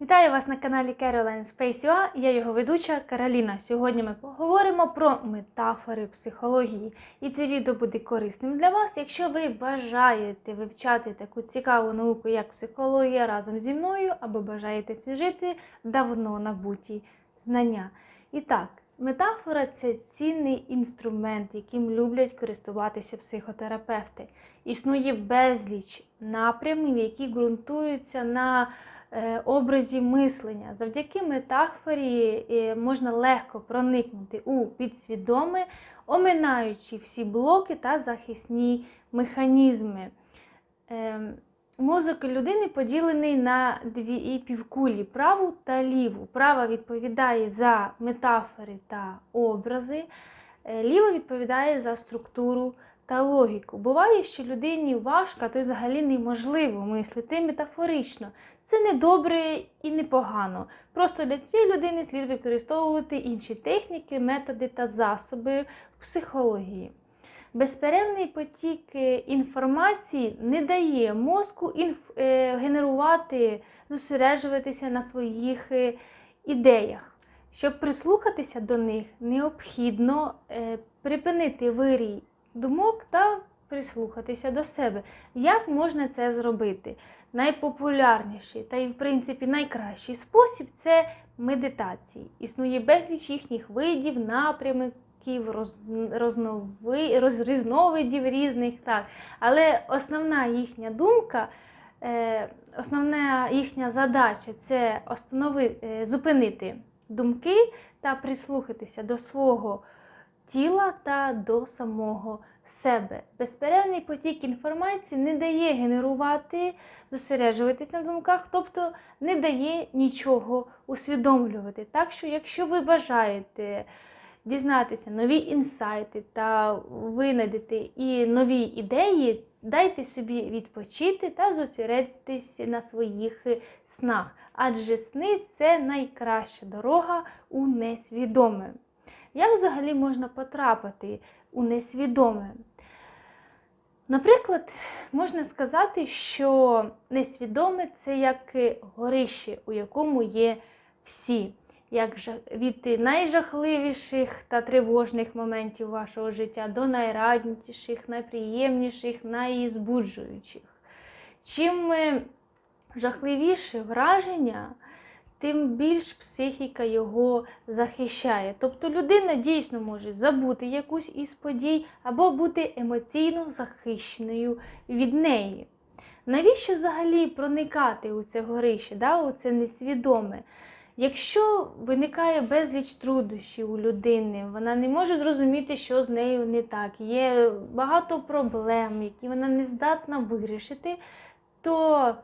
Вітаю вас на каналі Caroline Space UA, я його ведуча Кароліна. Сьогодні ми поговоримо про метафори психології. І це відео буде корисним для вас, якщо ви бажаєте вивчати таку цікаву науку, як психологія разом зі мною, або бажаєте свіжити давно набуті знання. І так, метафора це цінний інструмент, яким люблять користуватися психотерапевти. Існує безліч напрямів, які ґрунтуються на образі мислення. Завдяки метафорі е, можна легко проникнути у підсвідоме, оминаючи всі блоки та захисні механізми. Ем, Мозок людини поділений на дві півкулі праву та ліву. Права відповідає за метафори та образи, е, ліва відповідає за структуру та логіку. Буває, що людині важко, то й взагалі неможливо мислити метафорично. Це не добре і не погано. Просто для цієї людини слід використовувати інші техніки, методи та засоби в психології. Безперервний потік е, інформації не дає мозку е, генерувати, зосереджуватися на своїх е, ідеях. Щоб прислухатися до них, необхідно припинити вирій думок та прислухатися до себе. Як можна це зробити? Найпопулярніший та й, в принципі, найкращий спосіб це медитації. Існує безліч їхніх видів, напрямків, роз, роз, різновидів різних. Так. Але основна їхня думка, е, основна їхня задача це е, зупинити думки та прислухатися до свого тіла та до самого себе. Безперервний потік інформації не дає генерувати, зосереджуватися на думках, тобто не дає нічого усвідомлювати. Так що, якщо ви бажаєте дізнатися нові інсайти та винайдете і нові ідеї, дайте собі відпочити та зосередитись на своїх снах. Адже сни це найкраща дорога у несвідоме. Як взагалі можна потрапити у несвідоме? Наприклад, можна сказати, що несвідоме це як горище, у якому є всі, як від найжахливіших та тривожних моментів вашого життя до найрадніших, найприємніших, найзбуджуючих. Чим е, жахливіше враження, тим більш психіка його захищає. Тобто людина дійсно може забути якусь із подій або бути емоційно захищеною від неї. Навіщо взагалі проникати у це горище, да, у це несвідоме? Якщо виникає безліч труднощів у людини, вона не може зрозуміти, що з нею не так, є багато проблем, які вона не здатна вирішити, то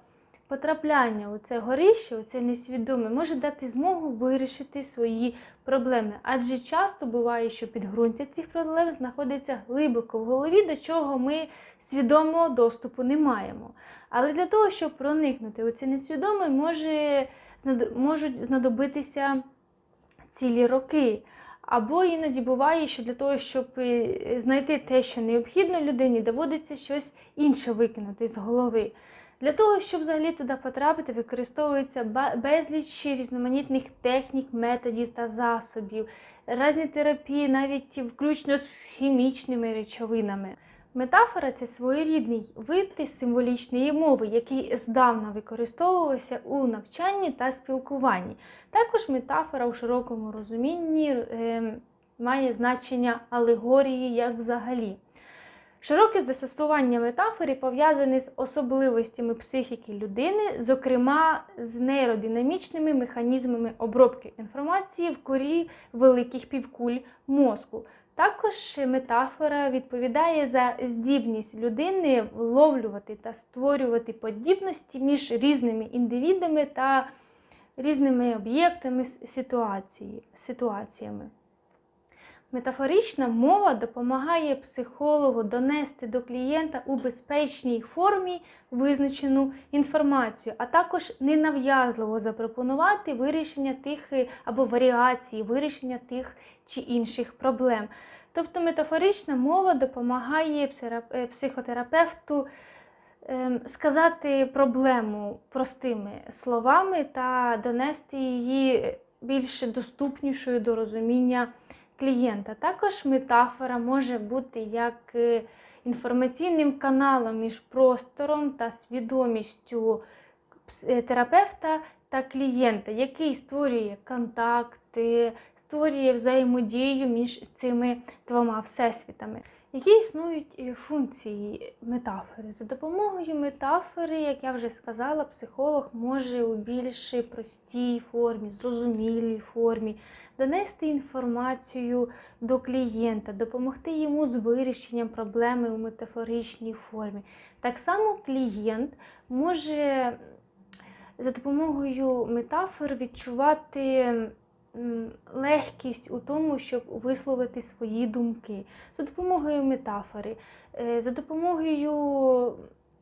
потрапляння у це горище, у це несвідоме, може дати змогу вирішити свої проблеми. Адже часто буває, що підґрунтя цих проблем знаходиться глибоко в голові, до чого ми свідомого доступу не маємо. Але для того, щоб проникнути у це несвідоме, може, можуть знадобитися цілі роки. Або іноді буває, що для того, щоб е, знайти те, що необхідно людині, доводиться щось інше викинути з голови. Для того, щоб взагалі туди потрапити, використовується безліч різноманітних технік, методів та засобів, різні терапії, навіть включно з хімічними речовинами. Метафора це своєрідний вид символічної мови, який здавна використовувався у навчанні та спілкуванні. Також метафора у широкому розумінні е, має значення алегорії як взагалі. Широке застосування метафори пов'язане з особливостями психіки людини, зокрема з нейродинамічними механізмами обробки інформації в корі великих півкуль мозку. Також метафора відповідає за здібність людини вловлювати та створювати подібності між різними індивідами та різними об'єктами ситуації, ситуаціями. Метафорична мова допомагає психологу донести до клієнта у безпечній формі визначену інформацію, а також ненав'язливо запропонувати вирішення тих е, або варіації вирішення тих чи інших проблем. Тобто метафорична мова допомагає е, психотерапевту ем, сказати проблему простими словами та донести її більш доступнішою до розуміння клієнта. Також метафора може бути як е, інформаційним каналом між простором та свідомістю е, терапевта та клієнта, який створює контакти, створює взаємодію між цими двома всесвітами. Які існують е, функції метафори? За допомогою метафори, як я вже сказала, психолог може у більш простій формі, зрозумілій формі донести інформацію до клієнта, допомогти йому з вирішенням проблеми у метафоричній формі. Так само клієнт може за допомогою метафор відчувати легкість у тому, щоб висловити свої думки, за допомогою метафори, е, за допомогою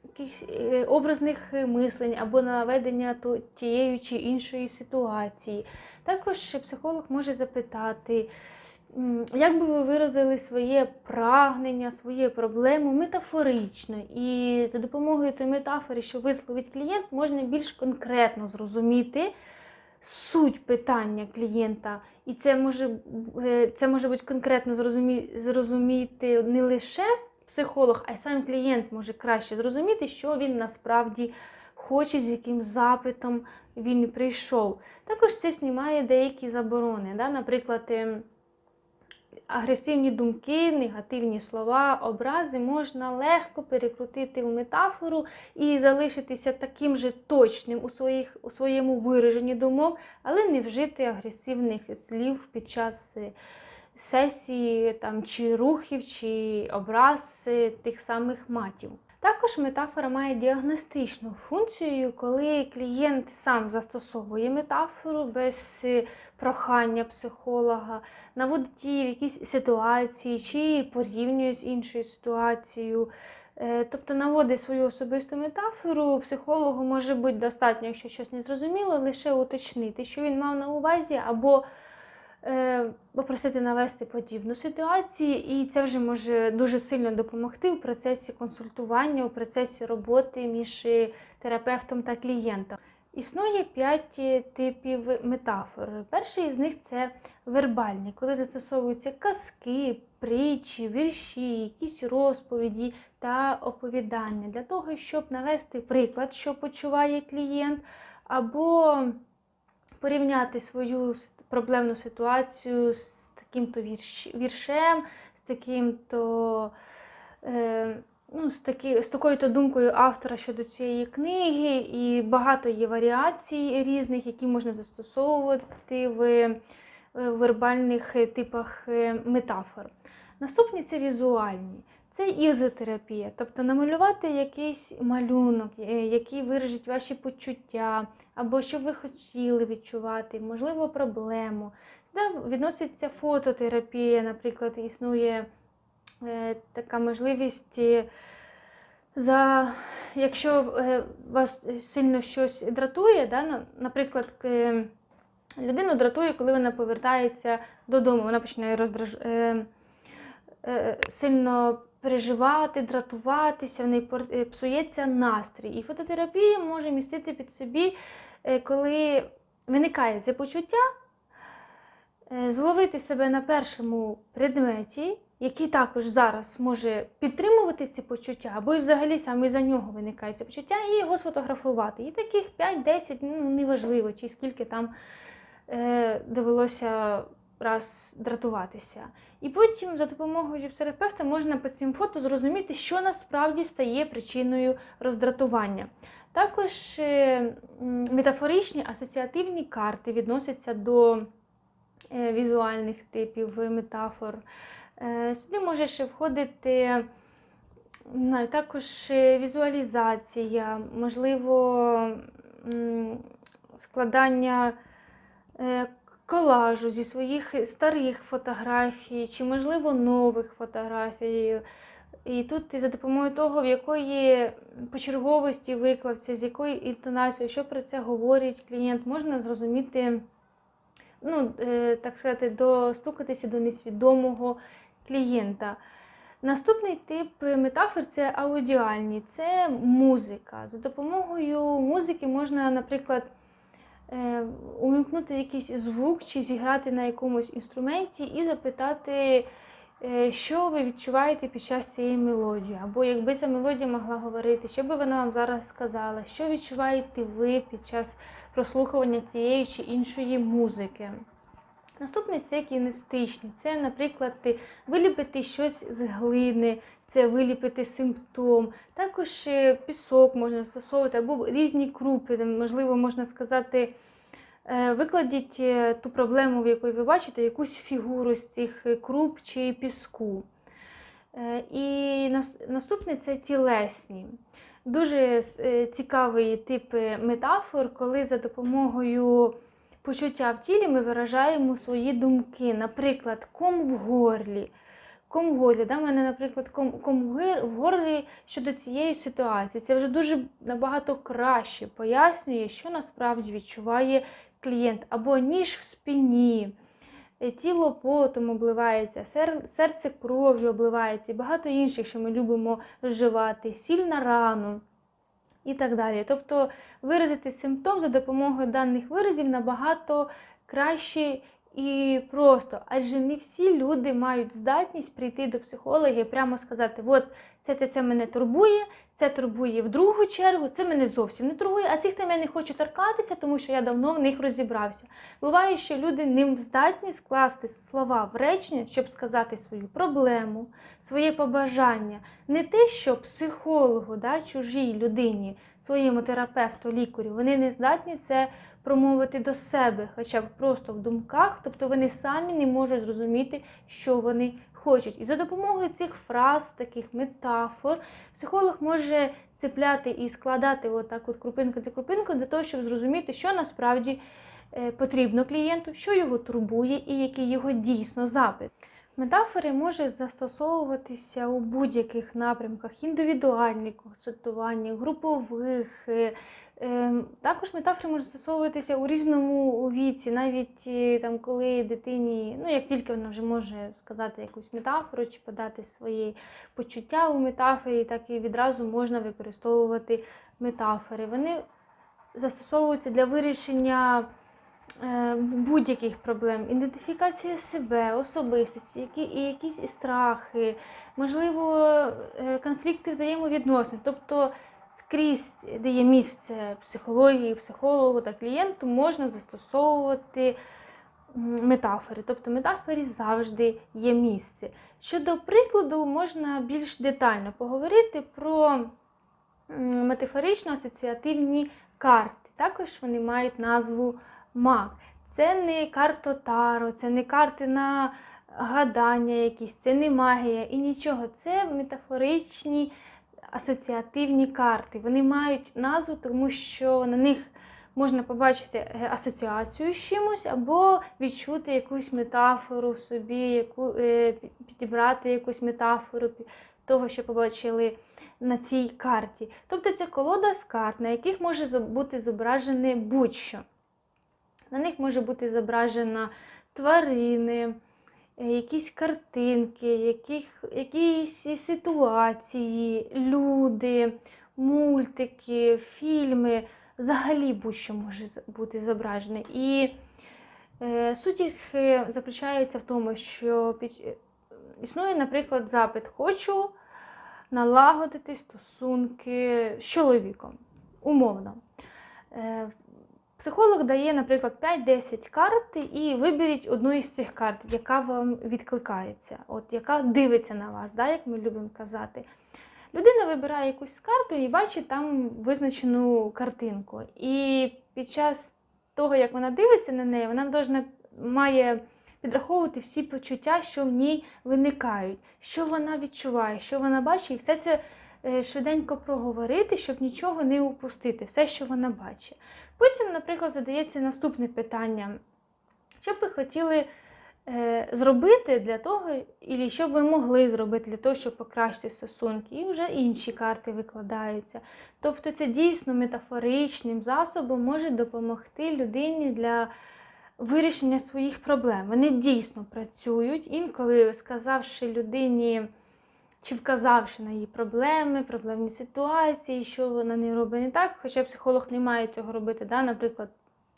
якихось е, образних мислень або наведення тієї чи іншої ситуації. Також психолог може запитати, як би ви виразили своє прагнення, свої проблеми метафорично. І за допомогою тої метафори, що висловить клієнт, можна більш конкретно зрозуміти суть питання клієнта. І це може, е, це може бути конкретно зрозумі, зрозуміти не лише психолог, а й сам клієнт може краще зрозуміти, що він насправді хоче, з яким запитом він прийшов. Також це знімає деякі заборони. Да? Наприклад, ем, агресивні думки, негативні слова, образи можна легко перекрутити в метафору і залишитися таким же точним у, своїх, у своєму вираженні думок, але не вжити агресивних слів під час е, сесії там, чи рухів, чи образ е, тих самих матів. Також метафора має діагностичну функцію, коли клієнт сам застосовує метафору без е, прохання психолога, наводить її в якісь ситуації чи порівнює з іншою ситуацією. Е, Тобто наводить свою особисту метафору, психологу може бути достатньо, якщо щось не зрозуміло, лише уточнити, що він мав на увазі, або попросити навести подібну ситуацію, і це вже може дуже сильно допомогти у процесі консультування, у процесі роботи між е, терапевтом та клієнтом. Існує п'ять е, типів метафор. Перший з них це вербальні, коли застосовуються казки, притчі, вірші, якісь розповіді та оповідання для того, щоб навести приклад, що почуває клієнт, або порівняти свою проблемну ситуацію з таким-то вірш, віршем, з таким-то. Е, ну, з, такі, з такою-то думкою автора щодо цієї книги, і багато є варіацій різних, які можна застосовувати в е, вербальних е, типах е, метафор. Наступні це візуальні. Це ізотерапія, тобто намалювати якийсь малюнок, який виражить ваші почуття, або що ви хотіли відчувати, можливо, проблему. Сюди відноситься фототерапія, наприклад, існує е, така можливість, е, за, якщо е, вас сильно щось дратує, да, наприклад, людину дратує, коли вона повертається додому, вона починає роздраж... е, сильно переживати, дратуватися, в неї псується настрій. І фототерапія може містити під собі, коли виникає це почуття, е, зловити себе на першому предметі, який також зараз може підтримувати ці почуття, або і взагалі саме за нього виникає це почуття, і його сфотографувати. І таких 5-10, ну неважливо, чи скільки там е, довелося раз дратуватися. І потім за допомогою психотерапевта можна по цим фото зрозуміти, що насправді стає причиною роздратування. Також е, метафоричні асоціативні карти відносяться до е, візуальних типів метафор. Е, Сюди може ще входити також візуалізація, можливо, складання колажу зі своїх старих фотографій, чи, можливо, нових фотографій. І тут за допомогою того, в якої почерговості виклався, з якою інтонацією, що про це говорить клієнт, можна зрозуміти, ну, е, так сказати, достукатися до несвідомого клієнта. Наступний тип метафор це аудіальні, це музика. За допомогою музики можна, наприклад, увімкнути якийсь звук чи зіграти на якомусь інструменті і запитати, е, що ви відчуваєте під час цієї мелодії. Або якби ця мелодія могла говорити, що би вона вам зараз сказала, що відчуваєте ви під час прослухування тієї чи іншої музики. Наступне це кінестичні. Це, наприклад, ти виліпити щось з глини, це виліпити симптом. Також е, пісок можна застосовувати, або різні крупи, можливо, можна сказати, е, викладіть е, ту проблему, в якій ви бачите, якусь фігуру з цих круп чи піску. І наступне це тілесні. Дуже цікавий тип метафор, коли за допомогою почуття в тілі ми виражаємо свої думки. Наприклад, ком в горлі. Ком в горлі. Да? У мене, наприклад, ком, ком в горлі щодо цієї ситуації. Це вже дуже набагато краще пояснює, що насправді відчуває клієнт. Або ніж в спині, е, тіло потом обливається, серце кров'ю обливається і багато інших, що ми любимо вживати, сіль на рану і так далі. Тобто виразити симптом за допомогою даних виразів набагато краще і просто, адже не всі люди мають здатність прийти до психолога і прямо сказати: от це, це, це мене турбує, це турбує в другу чергу, це мене зовсім не турбує, а цих тем я не хочу торкатися, тому що я давно в них розібрався. Буває, що люди не здатні скласти слова в речення, щоб сказати свою проблему, своє побажання. Не те, що психологу, да, чужій людині, своєму терапевту, лікарю, вони не здатні це промовити до себе, хоча б просто в думках, тобто вони самі не можуть зрозуміти, що вони хочуть. І за допомогою цих фраз, таких метафор, психолог може цепляти і складати отак от крупинку до крупинку для того, щоб зрозуміти, що насправді е, потрібно клієнту, що його турбує і який його дійсно запит. Метафори можуть застосовуватися у будь-яких напрямках, індивідуальних консультуваннях, групових. е, е, Також метафори можуть застосовуватися у різному віці, навіть е, там, коли дитині, ну як тільки вона вже може сказати якусь метафору чи подати свої почуття у метафорі, так і відразу можна використовувати метафори. Вони застосовуються для вирішення будь-яких проблем, ідентифікація себе, особистості, які, і якісь страхи, можливо, е, конфлікти взаємовідносин. Тобто скрізь, де є місце психології, психологу та клієнту, можна застосовувати метафори. Тобто метафорі завжди є місце. Щодо прикладу, можна більш детально поговорити про метафорично-асоціативні карти. Також вони мають назву маг. Це не карто Таро, це не карти на гадання якісь, це не магія і нічого. Це метафоричні асоціативні карти. Вони мають назву, тому що на них можна побачити е, асоціацію з чимось, або відчути якусь метафору собі, яку, е, підібрати якусь метафору того, що побачили на цій карті. Тобто це колода з карт, на яких може бути зображене будь-що. На них може бути зображена тварини, е, якісь картинки, якісь ситуації, люди, мультики, фільми, взагалі будь-що може бути зображене. І е, суть їх е, заключається в тому, що е, існує, наприклад, запит Хочу налагодити стосунки з чоловіком. Умовно. Психолог дає, наприклад, 5-10 карт, і виберіть одну із цих карт, яка вам відкликається, от, яка дивиться на вас, да, як ми любимо казати. Людина вибирає якусь карту і бачить там визначену картинку. І під час того, як вона дивиться на неї, вона должна, має підраховувати всі почуття, що в ній виникають, що вона відчуває, що вона бачить, і все це е, швиденько проговорити, щоб нічого не упустити, все, що вона бачить. Потім, наприклад, задається наступне питання: що б ви хотіли е, зробити для того, і що б ви могли зробити для того, щоб покращити стосунки, і вже інші карти викладаються. Тобто це дійсно метафоричним засобом може допомогти людині для вирішення своїх проблем. Вони дійсно працюють, інколи сказавши людині чи вказавши на її проблеми, проблемні ситуації, що вона не робить не так, хоча психолог не має цього робити. Да? Наприклад,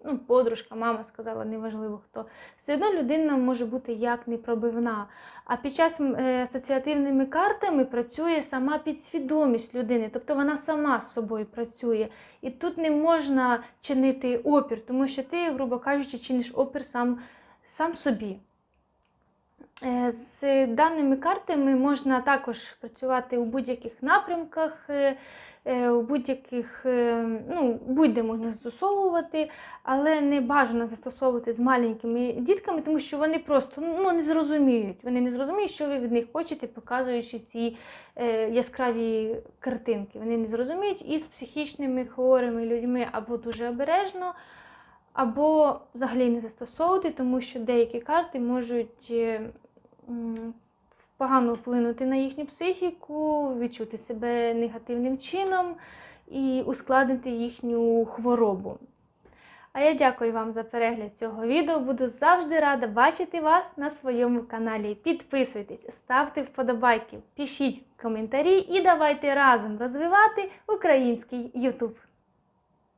ну, подружка, мама сказала, неважливо хто. Все одно людина може бути як непробивна. А під час е, асоціативними картами працює сама підсвідомість людини, тобто вона сама з собою працює. І тут не можна чинити опір, тому що ти, грубо кажучи, чиниш опір сам, сам собі. Е, З даними картами можна також працювати у будь-яких напрямках, е, е, у будь-яких, ну, будь-де можна застосовувати, але не бажано застосовувати з маленькими дітками, тому що вони просто ну, не зрозуміють. Вони не зрозуміють, що ви від них хочете, показуючи ці яскраві картинки. Вони не зрозуміють і з психічними хворими людьми або дуже обережно, або взагалі не застосовувати, тому що деякі карти можуть погано вплинути на їхню психіку, відчути себе негативним чином і ускладнити їхню хворобу. А я дякую вам за перегляд цього відео. Буду завжди рада бачити вас на своєму каналі. Підписуйтесь, ставте вподобайки, пишіть коментарі і давайте разом розвивати український YouTube.